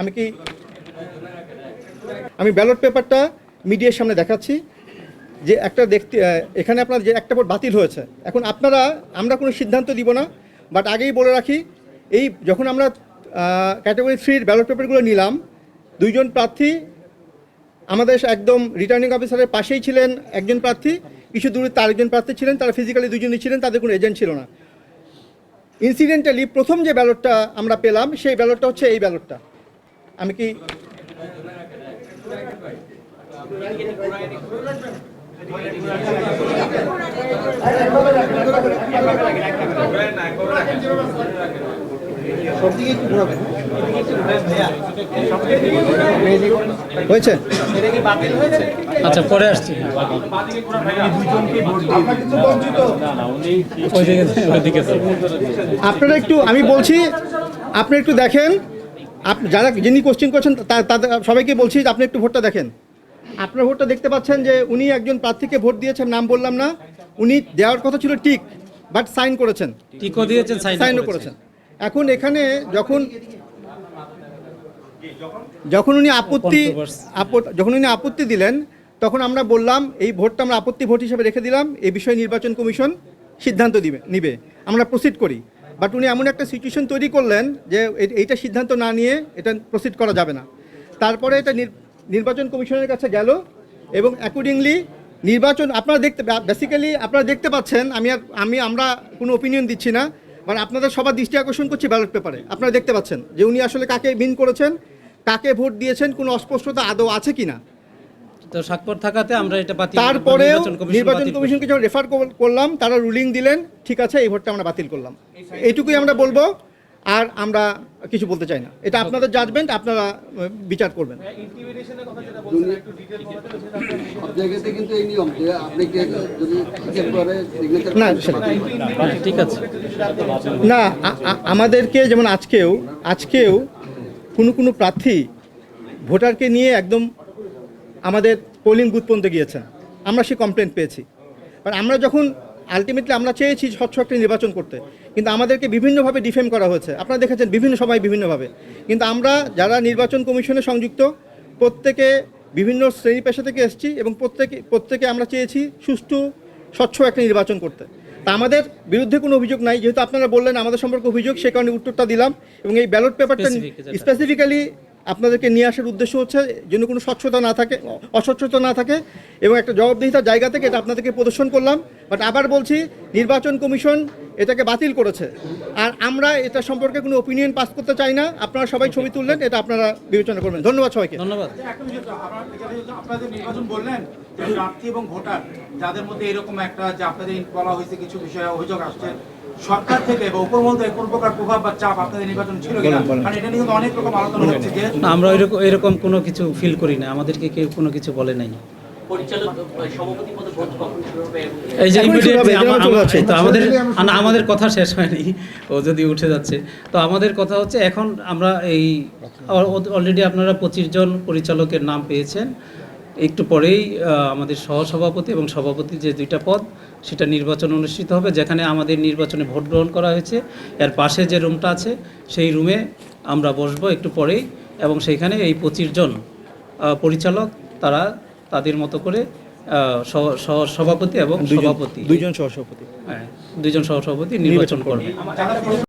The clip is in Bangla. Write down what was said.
আমি কি আমি ব্যালট পেপারটা মিডিয়ার সামনে দেখাচ্ছি যে একটা দেখতে এখানে আপনার যে একটা ভোট বাতিল হয়েছে। এখন আপনারা, আমরা কোনো সিদ্ধান্ত দিব না বাট আগেই বলে রাখি, এই যখন আমরা ক্যাটাগরি থ্রির ব্যালট পেপারগুলো নিলাম, দুইজন প্রার্থী, আমাদের একদম রিটার্নিং অফিসারের পাশেই ছিলেন একজন প্রার্থী, কিছু দূরে তার একজন প্রার্থী ছিলেন, তারা ফিজিক্যালি দুজনই ছিলেন, তাদের কোনো এজেন্ট ছিল না। ইনসিডেন্টালি প্রথম যে ব্যালটটা আমরা পেলাম, সেই ব্যালটটা হচ্ছে এই ব্যালটটা আমি কি হয়েছে? আচ্ছা পরে আসছি। আপনারা একটু আমি বলছি আপনি একটু দেখেন। আপ যারা যিনি কোশ্চেন করছেন তা- তাদের সবাইকে বলছি যে আপনি একটু ভোটটা দেখেন। আপনার ভোটটা দেখতে পাচ্ছেন যে উনি একজন প্রার্থীকে ভোট দিয়েছেন নাম বললাম না উনি দেওয়ার কথা ছিল টিক বাট সাইন করেছেন। টিকো দিয়েছেন সাইনও করেছেন। এখন এখানে যখন যখন উনি আপত্তি. যখন উনি আপত্তি দিলেন তখন আমরা বললাম এই ভোটটা আমরা আপত্তি ভোট হিসেবে রেখে দিলাম এই বিষয়ে নির্বাচন কমিশন সিদ্ধান্ত দিবে নিবে। আমরা প্রসিড করি। বাট উনি এমন একটা সিচুয়েশন তৈরি করলেন যে এইটা সিদ্ধান্ত না নিয়ে এটা প্রসিড করা যাবে না। তারপরে এটা নির- নির্বাচন কমিশনের কাছে গেল এবং অ্যাকর্ডিংলি নির্বাচন আপনারা দেখতে বেসিক্যালি আপনারা দেখতে পাচ্ছেন, আমি আর আমি আমরা কোনো ওপিনিয়ন দিচ্ছি না মানে আপনাদের সবার দৃষ্টি আকর্ষণ করছি ব্যালট পেপারে আপনারা দেখতে পাচ্ছেন যে উনি আসলে কাকে মিন করেছেন, কাকে ভোট দিয়েছেন, কোনো অস্পষ্টতা আদৌ আছে কিনা। তো স্বাক্ষর থাকাতে আমরা এটা বাতিল কমিশন নির্বাচন কমিশনকে যখন রেফার করলাম তারা রুলিং দিলেন ঠিক আছে এই ভোটটা আমরা বাতিল করলাম। এইটুকুই আমরা বলব আর আমরা কিছু বলতে চাই না। এটা আপনাদের জাজমেন্ট আপনারা বিচার করবেন। সব জায়গাতে কিন্তু এই নিয়ম যে আপনি কে যদি চেক করে সিগনেচার না, হ্যাঁ, ঠিক আছে। না আমাদেরকে যেমন আজকেও আজকেও কোনো কোনো প্রার্থী ভোটারকে নিয়ে একদম আমাদের পোলিং বুথ পর্যন্ত গিয়েছেন আমরা সে কমপ্লেন পেয়েছি। বাট আমরা যখন আলটিমেটলি আমরা চেয়েছি স্বচ্ছ একটা নির্বাচন করতে কিন্তু আমাদেরকে বিভিন্নভাবে ডিফেম করা হয়েছে। আপনারা দেখেছেন বিভিন্ন সময় বিভিন্নভাবে। কিন্তু আমরা যারা নির্বাচন কমিশনে সংযুক্ত প্রত্যেকে বিভিন্ন শ্রেণি পেশা থেকে এসেছি এবং প্রত্যেকে প্রত্যেকে আমরা চেয়েছি সুষ্ঠু স্বচ্ছ একটা নির্বাচন করতে। তা আমাদের বিরুদ্ধে কোনো অভিযোগ নাই। যেহেতু আপনারা বললেন আমাদের সম্পর্কে অভিযোগ সে কারণে উত্তরটা দিলাম এবং এই ব্যালট পেপারটা স্পেসিফিক্যালি আপনাদেরকে নিয়ে আসার উদ্দেশ্য হচ্ছে যেন কোনো স্বচ্ছতা না থাকে অস্বচ্ছতা না থাকে এবং একটা জবাবদিহিতার জায়গা থেকে এটা আপনাদেরকে প্রদর্শন করলাম। বাট আবার বলছি নির্বাচন কমিশন এটাকে বাতিল করেছে। আর আমরা এটা সম্পর্কে কোনো ওপিনিয়ন পাস করতে চাই না। আপনারা সবাই ছবি তুললেন এটা আপনারা বিবেচনা করবেন। ধন্যবাদ সবাইকে। ধন্যবাদ। আপনাদের নির্বাচন বললেন প্রার্থী এবং ভোটার যাদের মধ্যে এরকম একটা যে আপনাদের বলা হয়েছে কিছু বিষয়ে অভিযোগ আসছে সরকার থেকে বা উপরমহল থেকে কোন প্রকার প্রভাব বা চাপ আপনাদের নির্বাচন ছিল কিনা। কারণ এটা নিয়ে কিন্তু অনেক রকম আলোচনা হচ্ছে যে না আমরা এরকম এরকম কোনো কিছু ফিল করি না। আমাদেরকে কেউ কোনো কিছু বলে নাই। এই যে। তো আমাদের কথা শেষ হয়নি। ও যদি উঠে যাচ্ছে। তো আমাদের কথা হচ্ছে এখন আমরা এই অলরেডি আপনারা পঁচিশ জন পরিচালকের নাম পেয়েছেন। একটু পরেই আমাদের সহসভাপতি এবং সভাপতি যে দুইটা পদ সেটা নির্বাচন অনুষ্ঠিত হবে যেখানে আমাদের নির্বাচনে ভোট গ্রহণ করা হয়েছে। এর পাশে যে রুমটা আছে সেই রুমে আমরা বসবো একটু পরেই এবং সেইখানে এই পঁচিশ জন পরিচালক তারা তাদের মতো করে সভাপতি এবং সভাপতি। দুইজন সহসভাপতি। হ্যাঁ দুইজন সহসভাপতি নির্বাচন করবে।